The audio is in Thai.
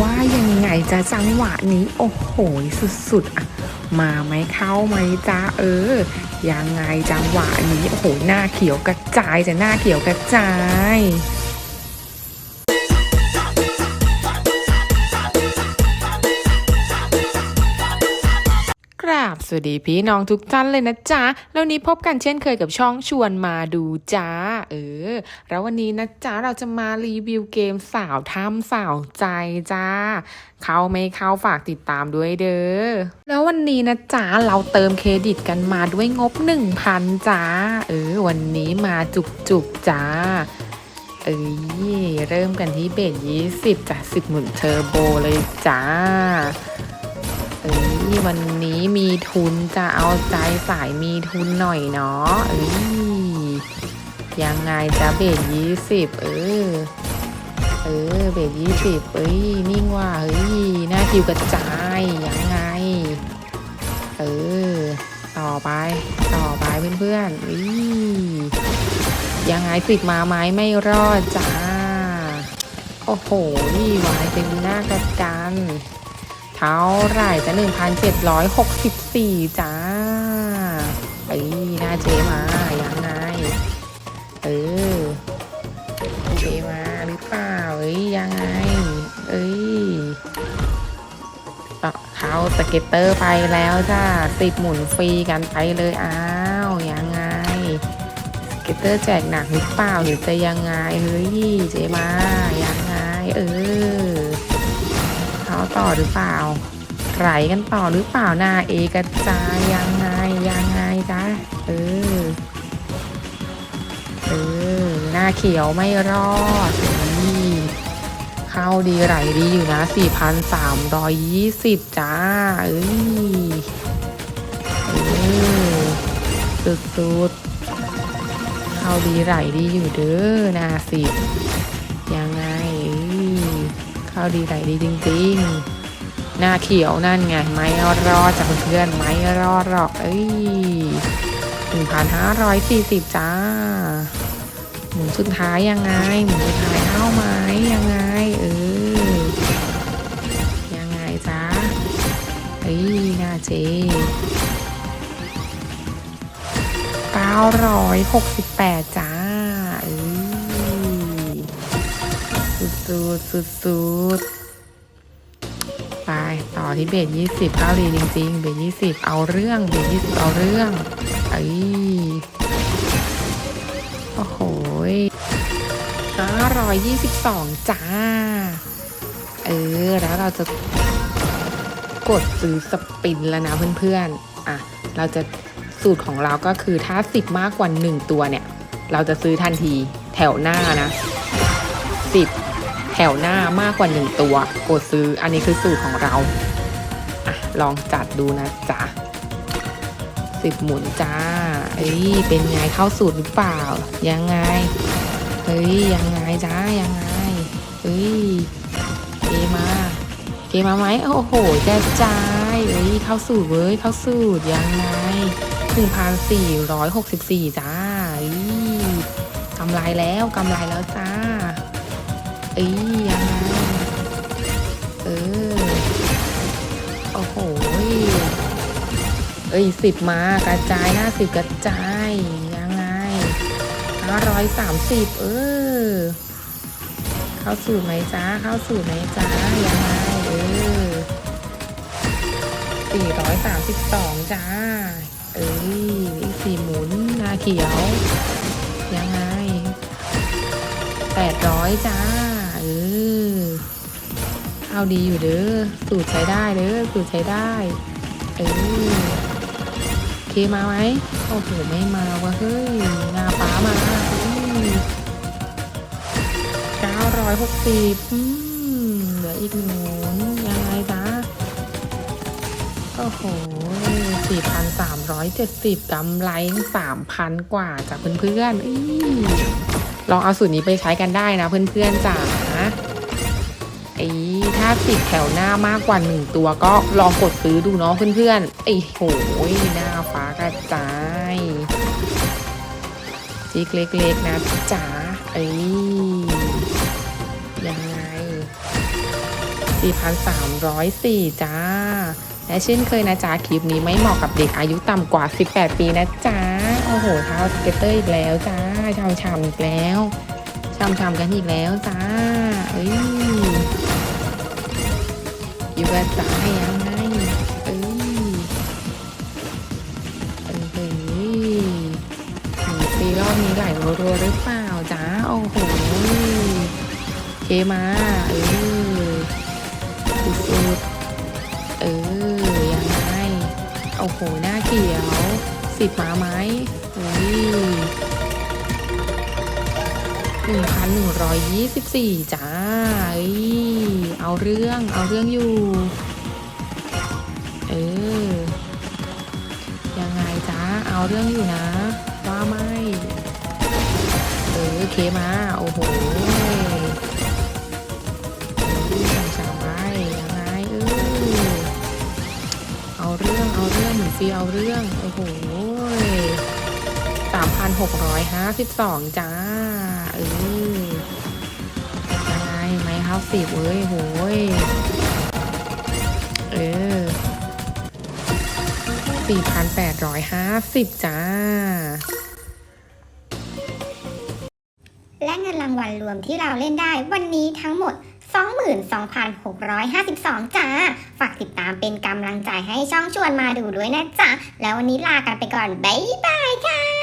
ว่ายังไงจะจังหวะนี้ โอ้โหสุดๆอะมาไหมเข้าไหมจ้าเออ ยังไงจังหวะนี้ โอ้โหหน้าเขียวกระจายจะหน้าเขียวกระจาย ราบ สวัสดีพี่น้องทุกท่านเลยนะจ๊ะ แล้วนี้พบกันเช่นเคยกับช่องชวนมาดูจ้า เออ แล้ววันนี้นะจ๊ะ เราจะมารีวิวเกมสาวถ้ำสาวใจจ้า เข้าไม่เข้าฝากติดตามด้วยเด้อ แล้ววันนี้นะจ๊ะ เราเติมเครดิตกันมาด้วยงบ 1,000จ้า เออ วันนี้มาจุกๆจ้า เอ้ย เริ่มกันที่เบสยี่สิบจ้ะสิบหมุนเทอร์โบเลยจ้าเอ้ยวัน นี้มีทุนจะเอาใจสายมีทุนหน่อยเนาะเอ้ยยังไงจะเบสยี่สิบเออ เออ เบสยี่สิบเอ้ย นิ่งว่า เฮ้ย หน้าคิวกระจาย ยังไง เออ ต่อไป ต่อไปเพื่อนๆเอ้ยยังไงติดมาไหมไม่รอดจ้า โอ้โห นี่วายเป็นหน้ากระจัน เท่าไหร่จะ1,764 จ้าเอ้ยหน้าเจมายังไง เออ เจมาหรือเปล่า เอ้ยยังไง เอ้ยต่อเขาสเก็ตเตอร์ไปแล้วจ้าสิบหมุนฟรีกันไปเลยอ้าวยังไงสเก็ตเตอร์แจกหนักหรือเปล่าหรือจะยังไงเฮ้ยเจมายังไง เออ เขาต่อหรือเปล่าไหลกันต่อหรือเปล่าหน้าเอกระจายยังไงยังไงจ๊ะเออเออหน้าเขียวไม่รอดนี่เข้าดีไหลดีอยู่นะ 4,320 จ้า เอ้ยเออสุดเข้าดีไหลดีอยู่เด้อหน้าสิบยังไง ข้าวดีไหลดีจริงๆ หน้าเขียวนั่นไง ไม่รอดจากเพื่อนไม่รอดหรอก เอ้ยหนึ่งพันห้าร้อยสี่สิบจ้าหมุนสุดท้ายยังไง หมุนสุดท้ายเข้าไหมยังไง เออ ยังไงจ้าเอ้ยน้าเจเก้าร้อยหกสิบแปดจ้า สุดสุดสุดไปต่อที่เบสยี่สิบเข้าดีจริง ๆ เบสยี่สิบเอาเรื่องเบสยี่สิบเอาเรื่องเอ้โอ้โหห้าร้อยยี่สิบสองจ้า เออ แล้วเราจะกดซื้อสปินแล้วนะเพื่อนๆ อะ เราจะสูตรของเราก็คือถ้าสิบมากกว่าหนึ่งตัวเนี่ย เราจะซื้อทันทีแถวหน้านะสิบ ถวหน้ามากกว่าหนึ่งตัว กดซื้ออันนี้คือสูตรของเราอะลองจัดดูนะจ๊ะสิบหมุนจ้า เอ้ยเป็นไงเข้าสูตรหรือเปล่า ยังไง เฮ้ยยังไงจ้ายังไงเฮ้ยเกมาเกมาไหมโอ้โหกระจายเอ้ยเข้าสูตรเว้ยเข้าสูตรยังไงหนึ่งพันสี่ร้อยหกสิบสี่จ้าเอ้ยกำไรแล้วกำไรแล้วจ้า อ้ยยังไงเออ โอ้โหเอ้ยสิบมากระจายหน้าสิบกระจายยังไงห้าร้อยสามสิบเออ เข้าสูตรไหมจ้าเข้าสูตรไหมจ้ายังไงเออสี่ร้อยสามสิบสองจ้า เอ้ยอีกสี่หมุนหน้าเขียว ยังไงแปดร้อยจ้า ข้าดีอยู่เด้อสูตรใช้ได้เด้อสูตรใช้ได้เออเคมาไหมโอ้โหไม่มาว่ะเฮ้ยหน้าป้ามาเก้าร้อยหกสิบเหลืออีกหนุนยังไงจ๊ะโอ้โหสี่พันสามร้อยเจ็ดสิบกำไรสามพันกว่าจากเพื่อนๆอี้ลองเอาสูตรนี้ไปใช้กันได้นะเพื่อนๆจ๋าาติดแถวหน้ามากกว่า 1 ตัวก็ลองกดซื้อดูเนาะเพื่อนๆไอ้โหยหน้าฟ้ากระจายจิ๊กเล็กๆนะจ๋าเอ้ยยังไง 4,304 จ้า และเช่นเคยนะจ๊ะคลิปนี้ไม่เหมาะกับเด็กอายุต่ำกว่า 18 ปีนะจ๊ะ โอ้โหเท้าสเก็ตเตอร์อีกแล้วจ้าชำชำอีกแล้วชำๆกันอีกแล้วจ้าเอ้ย กันจ้ายังไงเอ้ยเอ้ยเฮ้ยหนีฟรีรอบนี้ไหลรัวๆหรือเปล่าจ้าโอ้โหเคมาเออสุดๆเออยังไงโอ้โหหน้าเขียวสิบมาไหมเฮ้ย หนึ่งพันหนึ่งร้อยยี่สิบสี่จ้าเอ้ยเอาเรื่อง เอาเรื่องอยู่ เออ ยังไงจ้า เอาเรื่องอยู่นะ ว่าไม่ เออเคมา โอ้โหสั่งสามไว้ยังไงเออ เอาเรื่อง เอาเรื่องหนูซีเอาเรื่อง โอ้โหสามพันหกร้อยห้าสิบสองจ้า เออยังไงไม้เท้าสิบเว้ยโหยเออสี่พันแปดร้อยห้าสิบจ้า และเงินรางวัลรวมที่เราเล่นได้วันนี้ทั้งหมด 22,652 จ้า ฝากติดตามเป็นกำลังใจให้ช่องชวนมาดูด้วยนะจ๊ะ แล้ววันนี้ลากันไปก่อน บ๊ายบายค่ะ